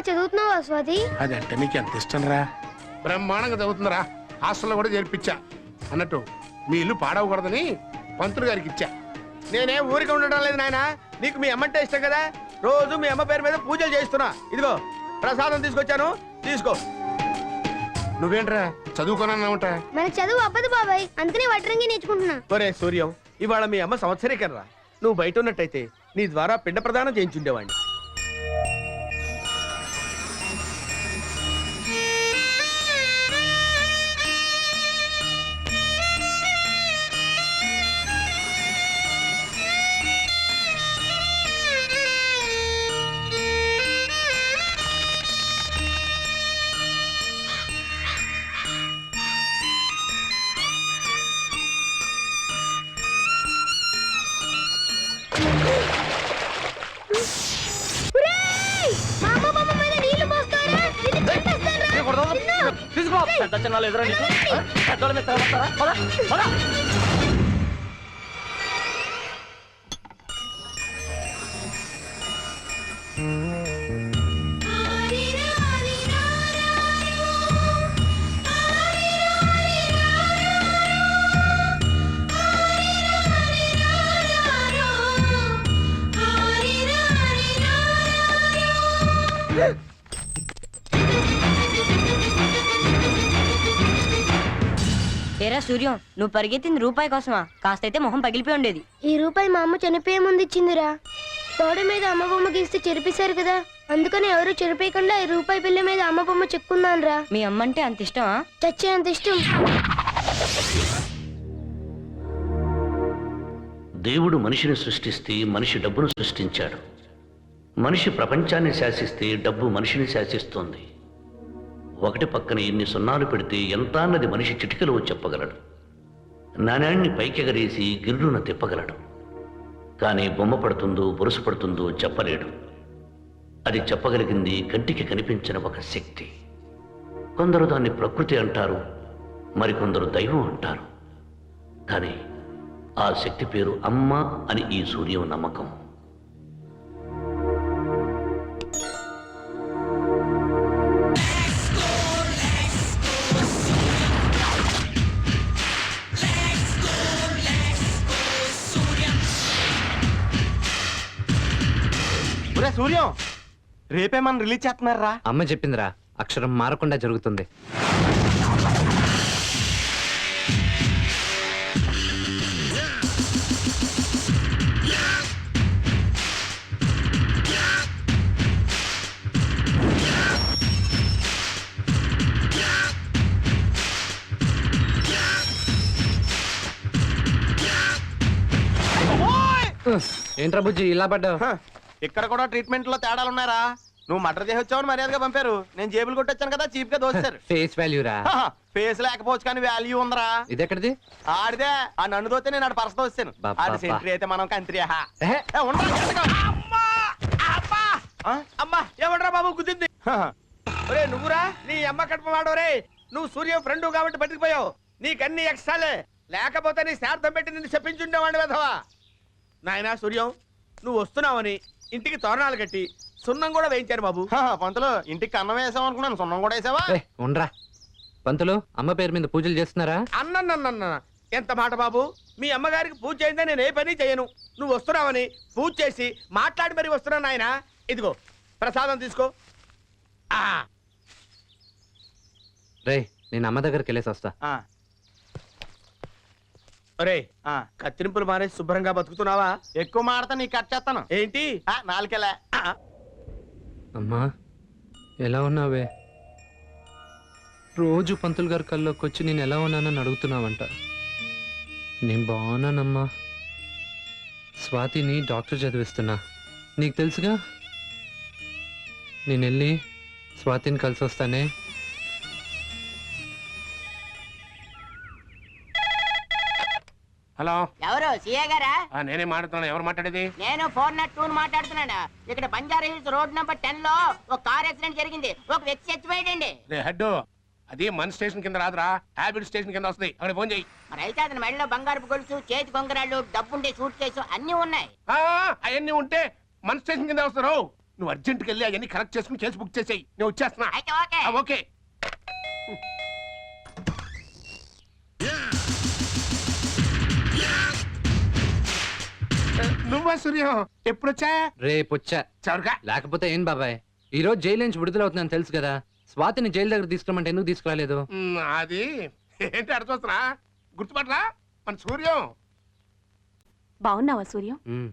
చదువుతున్నావా స్వాతి? అదంటే నీకు ఎంత ఇష్టం రా బ్రహ్మాండంగా చదువుతుందిరా. హాస్టల్లో కూడా చేర్పించా. అన్నట్టు మీ ఇల్లు పాడవకూడదని పంతులు గారికి ఇచ్చా. నేనేం ఊరికి ఉండడం లేదు నాయన. నీకు మీ అమ్మంటే ఇష్టం కదా? రోజు మీ అమ్మ పేరు మీద పూజలు చేస్తున్నా ఇదిగో ప్రసాదం తీసుకొచ్చాను. తీసుకో. నువ్వేంట్రా? చదువుకోనన్నా ఉంటా మన చదువు అవ్వదు బాబాయ్. అందుకనే వడ్రంగి నేర్చుకుంటున్నా. ఒరే సూర్యం ఇవాళ మీ అమ్మ సంవత్సరీకం రా నువ్వు బయట ఉన్నట్టయితే నీ ద్వారా పిండ ప్రదానం చేయించుండేవాడిని. తీసుకో పెద్ద చిన్నాలు ఎదురా నీకు ఆ? పెద్దోళ్ళ మీద తగలబడతారా? పద, పద. ఏరా సూర్యం నువ్వు పరిగెత్తింది రూపాయి కోసమా? కాస్తైతే మొహం పగిలిపోయి ఉండేది. ఈ రూపాయి మా అమ్మ చనిపోయే ముందు ఇచ్చిందిరా. గోడ మీద అమ్మ బొమ్మ గీస్తే చెరిపేశారు కదా అందుకని ఎవరు చెరిపేయకుండా ఈ రూపాయి బిల్ల మీద అమ్మ బొమ్మ చెక్కున్నానురా మీ అమ్మంటే అంత ఇష్టమా? చచ్చేంత ఇష్టం. దేవుడు మనిషిని సృష్టిస్తే మనిషి డబ్బును సృష్టించాడు. మనిషి ప్రపంచాన్ని శాసిస్తే డబ్బు మనిషిని శాసిస్తోంది. ఒకటి పక్కన ఎన్ని సున్నాలు పెడితే ఎంత అన్నది మనిషి చిటికలో చెప్పగలడు. నాణ్యాన్ని పైకెగరేసి గిర్రున తిప్పగలడు. కానీ బొమ్మ పడుతుందో బొరుసు పడుతుందో చెప్పలేడు. అది చెప్పగలిగింది కంటికి కనిపించిన ఒక శక్తి. కొందరు దాన్ని ప్రకృతి అంటారు మరికొందరు దైవం అంటారు. కానీ ఆ శక్తి పేరు అమ్మ అని ఈ సూర్యం నమ్మకం సూర్యం రేపే మనం రిలీజ్ చేస్తున్నారా? అమ్మ చెప్పిందిరా అక్షరం మారకుండా జరుగుతుంది. ఏంట్రా బుజ్జి ఇలా పడ్డావు? ఇక్కడ కూడా ట్రీట్మెంట్లో తేడాలు ఉన్నారా నువ్వు మటర్ చేసి వచ్చావని మర్యాదగా పంపారు. నేను జేబులు కొట్టొచ్చాను కదా చీప్గా దోశారు ఫేస్ వాల్యూ రా. ఫేస్ లేకపోవచ్చు కానీ వాల్యూ ఉందరా. ఇదెక్కడిది? ఆడిదే. ఆ నన్ను దోతే నేను ఆడ పరస దోస్తాను. బాబా, ఆడి. సెంట్రీ అయితే మనం కంత్రి అమ్మా! ఏమంటారా బాబు కుదింది ఒరే నువ్వురా? నీ అమ్మ కడుపు వాడోరే నువ్వు సూర్య ఫ్రెండ్ కాబట్టి బతికిపోయావు. నీకన్ని ఎక్స్ట్రాలే. లేకపోతే నీ శార్థం పెట్టి నిన్ను చెప్పించుండేవాడిని వెధవా? నాయనా సూర్యం నువ్వు వస్తున్నావని ఇంటికి తోరణాలు కట్టి సున్నం కూడా వేయించారు బాబు. పంతులు ఇంటికి కన్నం వేసాం అనుకున్నాను. సున్నం కూడా వేసావా? ఉండ్రా. పంతులు అమ్మ పేరు మీద పూజలు చేస్తున్నారా? అన్నన్నన్న ఎంత మాట బాబు? మీ అమ్మగారికి పూజ చేయిందా నేను ఏ పని చేయను. నువ్వు వస్తున్నావని పూజ చేసి మాట్లాడి మరి వస్తున్నా నాయన. ఇదిగో ప్రసాదం తీసుకో. రే నేను అమ్మ దగ్గరికి వెళ్ళేసి వస్తా. ఒరే కత్తిరింపులు మానేసి శుభ్రంగా బతుకుతున్నావా? ఎక్కువ మాడతా నీ కట్ చేస్తాను. ఏంటి? నాలుకెలా. అమ్మా ఎలా ఉన్నావే? రోజు పంతులు గారి కల్లోకి వచ్చి నేను ఎలా ఉన్నానని అడుగుతున్నావంట. నేను బాగున్నానమ్మా. స్వాతిని డాక్టర్ చదివిస్తున్నా. నీకు తెలుసుగా? నేను వెళ్ళి స్వాతిని కలిసి వస్తానే హలో. ఎవరు? సీఏ గారా? ఆ, నేనే మాట్లాడుతున్నాను. ఎవరు మాట్లాడేది? నేను ఫోర్ నాట్ టూ మాట్లాడుతున్నాను? ఇక్కడ బంజారా హిల్స్ రోడ్ నంబర్ టెన్లో ఒక కార్ యాక్సిడెంట్ జరిగింది. ఒక వ్యక్తి చచ్చిపోయాడండి. రే హెడ్ అది మన స్టేషన్ కింద రాదురా. హ్యాబిట్ స్టేషన్ కింద వస్తుంది. అక్కడ ఫోన్ చేయి మరి అయితే అతని మెడలో బంగారపు గొలుసు చేతి కొంగరాళ్ళు డబ్బుండే సూట్ కేసు అన్ని ఉన్నాయి. అవన్నీ ఉంటే మన స్టేషన్ కింద వస్తారు. నువ్వు అర్జెంట్కి వెళ్ళి అవన్నీ కరెక్ట్ చేసుకుని చేసి బుక్ చేసేయి. నేను వచ్చేస్తున్నా. అయితే ఓకే. ఆ, ఓకే. నువ్వా సూర్యం? ఎప్పుడొచ్చా? రేపొచ్చా. చవరగా. లేకపోతే ఏం బాబాయ్? ఈ రోజు జైలు నుంచి విడుదలవుతుందని తెలుసు కదా. స్వాతిని జైలు దగ్గర తీసుకురమంటే ఎందుకు తీసుకురాలేదు? మ్, అది ఏంటి అర్థవస్తున్నా గుర్తుపట్లా మన సూర్యం. బాగున్నావా సూర్యం? ఉమ్.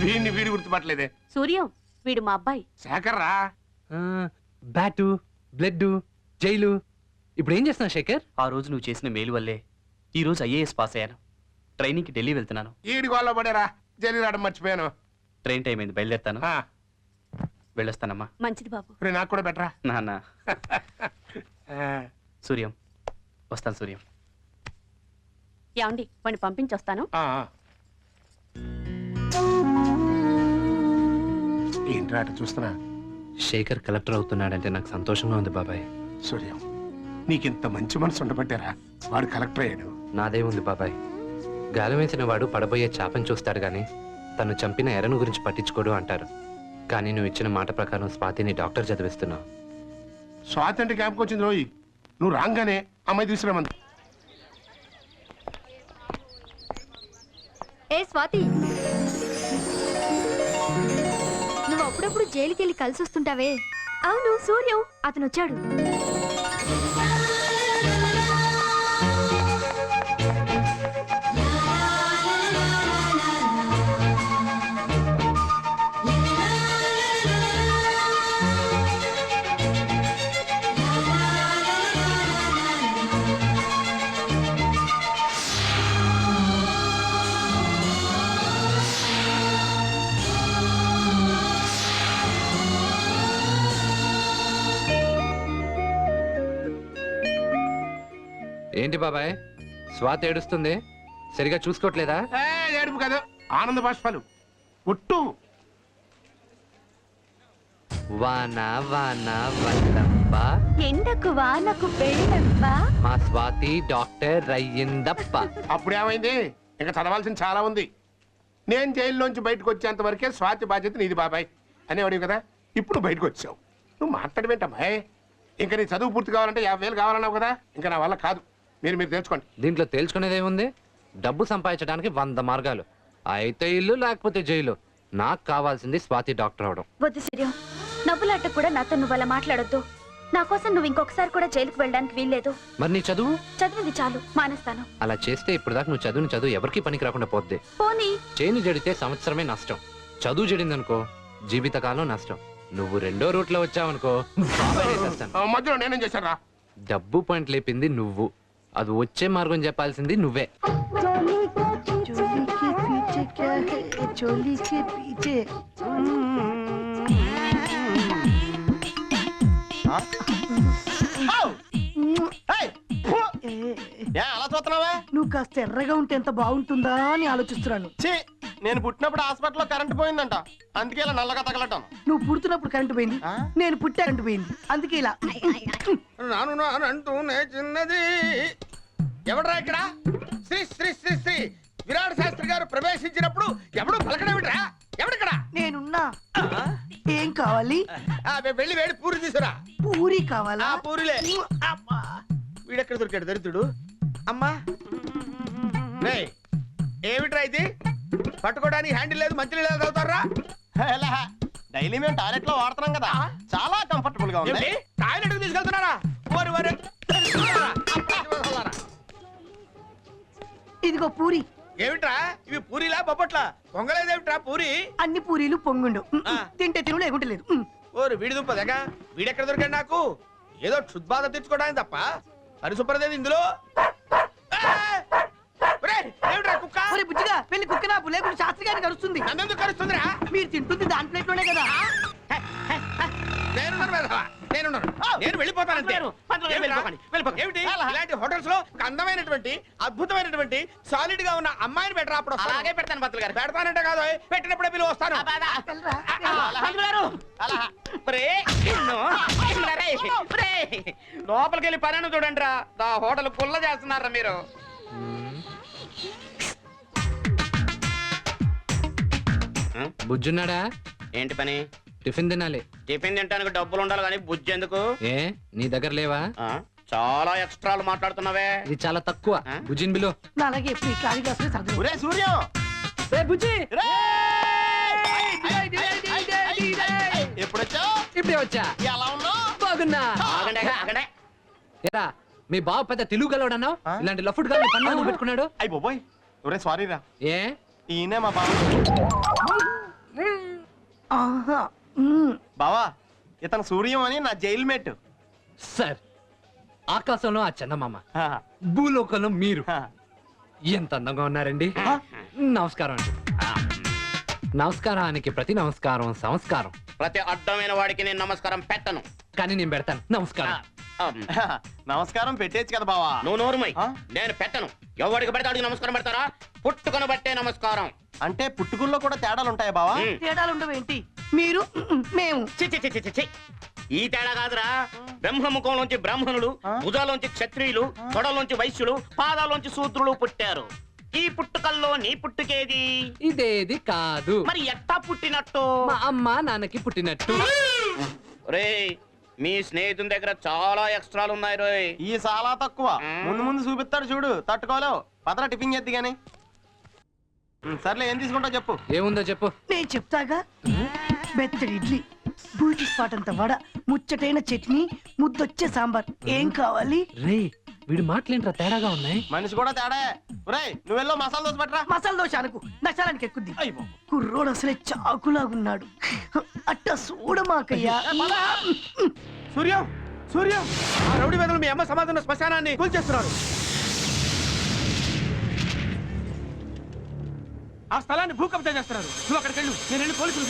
వీడిని వీడి గుర్తుపట్టలేదే. సూర్యం వీడు మా అబ్బాయి. శేఖర్ రా ఆ, బ్యాటు బ్లడ్ జైలు. ఇప్పుడు ఏం చేస్తున్నావు శేఖర్? ఆ రోజు నువ్వు చేసిన మేలు వల్లే ఈ రోజు ఐఏఎస్ పాస్ అయ్యాను. ట్రైనింగ్కి ఢిల్లీ వెళ్తున్నాను. ఈడి గోళ్ళ పడేరా. జల్లి రావడం మర్చిపోయాను. ట్రైన్ టైం అయింది బయలుదేరుతాను. ఆ, వెళ్ళొస్తానమ్మా. మంచిది బాబు. రే నాకు కూడా బెటరా నాన్న. ఆ, సూర్యం. వస్తాను సూర్యం. ఏమండి వాడిని పంపించొస్తాను. ఏంట్రా అటు చూస్తున్నా? శేఖర్ కలెక్టర్ అవుతున్నాడంటే నాకు సంతోషంగా ఉంది బాబాయ్. సూర్యం నీకింత మంచి మనసు ఉండబట్టారా? వాడు కలెక్టర్ అయ్యాడు. నాదే ఉంది బాబాయ్. గాలం వేసిన వాడు పడబోయే చాపని చూస్తాడు గాని తను చంపిన ఎరను గురించి పట్టించుకోడు అంటారు. కానీ నువ్వు ఇచ్చిన మాట ప్రకారం స్వాతిని డాక్టర్ చదివిస్తున్నావు. స్వాతంత్ర క్యాంప్కి వచ్చింది రోయి. నువ్వు రాగానే అమ్మాయి తీసుకురామంది ఏ స్వాతి? అప్పుడప్పుడు జైలుకెళ్ళి కలిసి వస్తుంటావే అవును సూర్యం అతను వచ్చాడు ఏంటి బాబాయ్? స్వాతి ఏడుస్తుంది? సరిగా చూసుకోవట్లేదా? ఏ, ఏడుపు కాదు. ఆనంద బాష్పాలు. ఒట్టు. వాన వాన వల్లప్ప ఎండకు వానకు మా స్వాతి డాక్టర్ అయ్యిందప్ప అప్పుడు ఏమైంది ఇంకా చదవాల్సింది చాలా ఉంది. నేను జైల్లోంచి బయటకు వచ్చేంత వరకే స్వాతి బాధ్యత నీది బాబాయ్. అనేవాడివి కదా? ఇప్పుడు బయటకు వచ్చావు. నువ్వు మాట్లాడమేంటమ్మాయి ఇంకా నీ చదువు పూర్తి కావాలంటే యాభై వేలు కావాలన్నావు కదా? ఇంకా నా వల్ల కాదు. మీరు మీరు తెలుసుకోండి. దీంట్లో తేల్చుకునేది ఏముంది డబ్బు సంపాదించడానికి వంద మార్గాలు. అయితే ఇల్లు లేకపోతే జైలు. నాకు కావాల్సింది స్వాతి డాక్టర్ అవడం. వద్దు సూర్యం. నవ్వులాట కూడా నాతో నువ్వు అలా మాట్లాడొద్దు. నా కోసం నువ్వు ఇంకొకసారి కూడా జైలుకు వెళ్ళడానికి వీల్లేదు. మరి నీ చదువు? చదివింది చాలు. మానేస్తాను. అలా చేస్తే ఇప్పుడు దాకా నువ్వు చదువుని చదువు ఎవరికి పనికి రాకుండా పోద్ది. పోనీ. చేను జడితే సంవత్సరమే నష్టం. చదువు జడిందనుకో జీవితకాలం నష్టం. నువ్వు రెండో రూట్లో వచ్చావనుకో బాబాయ్ వేసేస్తాను. ఆ, మధ్యలో నేనేం చేశాను రా డబ్బు పాయింట్ లేపింది నువ్వు. అది వచ్చే మార్గం చెప్పాల్సింది నువ్వే. అలా చూస్తున్నావా నువ్వు కాస్త ఎర్రగా ఉంటే ఎంత బాగుంటుందా అని ఆలోచిస్తున్నాను. నేను పుట్టినప్పుడు హాస్పిటల్లో కరెంట్ పోయిందంట. అందుకే ఇలా నల్లగా తగలటం. నువ్వు పుడుతున్నప్పుడు కరెంటు పోయింది. నేను పుట్టే కరెంటు పోయింది. అందుకే ఇలా. నాను నానంటూనే చిన్నది. ఎవడరా ఇక్కడ? శ్రీ శ్రీ శ్రీ శ్రీ విరాట్ శాస్త్రి గారు ప్రవేశించినప్పుడు ఎవడు పలకడమిట్రా? ఎవడిక్కడ? నేనున్నా. ఏం కావాలి? ఆ, వె- వెళ్ళి వేడి పూరి తీసురా పూరి కావాలా? ఆ పూరిలే. అబ్బా. వీడెక్కడ దొరికాడు దరిద్రుడు? అమ్మా. రేయ్, ఏమిట్రా ఇది? పట్టుకోవడానికి హ్యాండిల్ లేదు మంచి నీళ్ళు తాగుతారా? డైలీ మేము టాయిలెట్లో వాడుతున్నాం కదా. చాలా కంఫర్టబుల్గా ఏమిటి? టాయిలెట్ తీసుకెళ్తున్నారా. ఇదిగో పూరి. ఏమిట్రా? ఇవి పూరిలా బొబ్బట్లా? పొంగలేదేమిట్రా పూరి? అన్ని పూరీలు పొంగుండు. తింటే తిను లేకుంటే లేదు. ఉమ్. ఓరు వీడి దుంప దగ్గ. వీడెక్కడ దొరికాడు నాకు? ఏదో క్షుద్బాధ తెచ్చుకోవడానికి తప్ప. పరిశుభ్రత ఇందులో ఆ! ఒరేయ్, ఏమిట్రా కుక్క ఒరే బుజ్జిగా వెళ్ళి కుక్క నాపు లేకుంటే శాస్త్రి గారిని కలుస్తుంది. నన్నెందుకు కరుస్తుందిరా మీరు తింటుంది దాని ప్లేట్లోనే కదా. నేనున్నాను నేను వెళ్ళిపోతానంతే. ఏమిటి? ఇలాంటి హోటల్స్లో ఒక అందమైనటువంటి అద్భుతమైనటువంటి సాలిడ్గా ఉన్న అమ్మాయిని బెటర్ అప్పుడు అలాగే పెడతాను బతులు గారు. పెడతానంటే కాదు పెట్టినప్పుడే పిలువ వస్తాను. లోపలికి వెళ్ళి పని చూడండి రా ఆ హోటల్ కుల్ల చేస్తున్నారా మీరు? బుజ్జున్నాడా? ఏంటి పని? టిఫిన్ తినాలి. టిఫిన్ తినడానికి డబ్బులు ఉండాలి కానీ బుజ్జి ఎందుకు? ఏ నీ దగ్గర లేవా? ఆ, చాలా ఎక్స్ట్రాలు మాట్లాడుతున్నావే. ఇది చాలా తక్కువ? బుజ్జిని బిలో నా అలాగే ఎప్పుడు ఈ ఖాళీ గ్లాసులే సర్దు ఒరే సూర్యం! బుజ్జి! ఎప్పుడొచ్చావు ఇప్పుడే వచ్చా. ఎలా ఉన్నావు? బాగున్నా. ఆగండి ఆగండి ఏరా మీ బావ పెద్ద తెలుగు గలవాడన్నావు ఇలాంటి లఫుడ్గా పన్ను పెట్టుకున్నాడు? అయ్యి బాబోయ్. ఒరే సారీ రా ఏ? ఈయనే మా బావ. ఆహా మ్మ్. బావా ఇతను సూర్యం అని నా జైలు మేట్. సార్ ఆకాశంలో ఆ చందమామ. భూలోకంలో మీరు. ఎంత అందంగా ఉన్నారండి? నమస్కారం అండి. నమస్కారానికి ప్రతి నమస్కారం సంస్కారం. ప్రతి అడ్డమైన వాడికి నేను నమస్కారం పెట్టను. కానీ నేను పెడతాను. నమస్కారం. నమస్కారం పెట్టేచ్చు కదా బావా. నువ్వు నోరుమై నేను పెట్టను. ఎవడికి పెడితే వాడికి నమస్కారం పెడతారా? పుట్టుకొని బట్టే నమస్కారం. అంటే పుట్టుకుల్లో కూడా తేడాలు ఉంటాయా బావా? తేడాలు ఉండవేంటి? మీరు మ్మ్, మేము చి చి చి చి చి చి. ఈ తేడా కాదురా. బ్రహ్మముఖంలోంచి బ్రాహ్మణులు భుజాలోంచి క్షత్రియులు తొడలోంచి వైశ్యులు పాదాలోంచి శూద్రులు పుట్టారు. ఈ పుట్టుకల్లో నీ పుట్టుకేది? ఇదేది కాదు. మరి ఎట్టా పుట్టినట్టు? మా అమ్మ నాన్నకి పుట్టినట్టు. రే మీ స్నేహితుని దగ్గర చాలా ఎక్స్ట్రాలు ఉన్నాయి రోయ్. ఈ చాలా తక్కువ. ముందు ముందు చూపిస్తాడు చూడు. తట్టుకోలేవు పదరా టిఫిన్ చేద్ది గాని. సర్లే ఏం తీసుకుంటావు చెప్పు. ఏముందో చెప్పు. నేను చెప్తాగా? బెత్తడి ఇడ్లీ బూటి స్పాట్ అంత వడ ముచ్చటైన చట్నీ ముద్దొచ్చే సాంబార్. ఏం కావాలి? రే వీడి మాటలేంట్రా తేడాగా ఉన్నాయి? మనిషి కూడా తేడా. ఒరేయ్ నువ్వు వెళ్ళో మసాలా దోశ పట్టరా. మసాలా దోశ అనుకు. నశాలానికి ఎక్కుద్ది. కుర్రోడు అసలే చాకులాగున్నాడు. అట్ట చూడమాకయ్యా సూర్యం సూర్యం. ఆ రౌడీ వెదలు మీ అమ్మ సమాధాన శ్మశానాన్ని కూల్చేస్తున్నారు. ఆ స్థలాన్ని భూకబ్జా చేస్తున్నారు. నువ్వు అక్కడికి వెళ్ళు. నేను వెళ్ళి పోలీసులు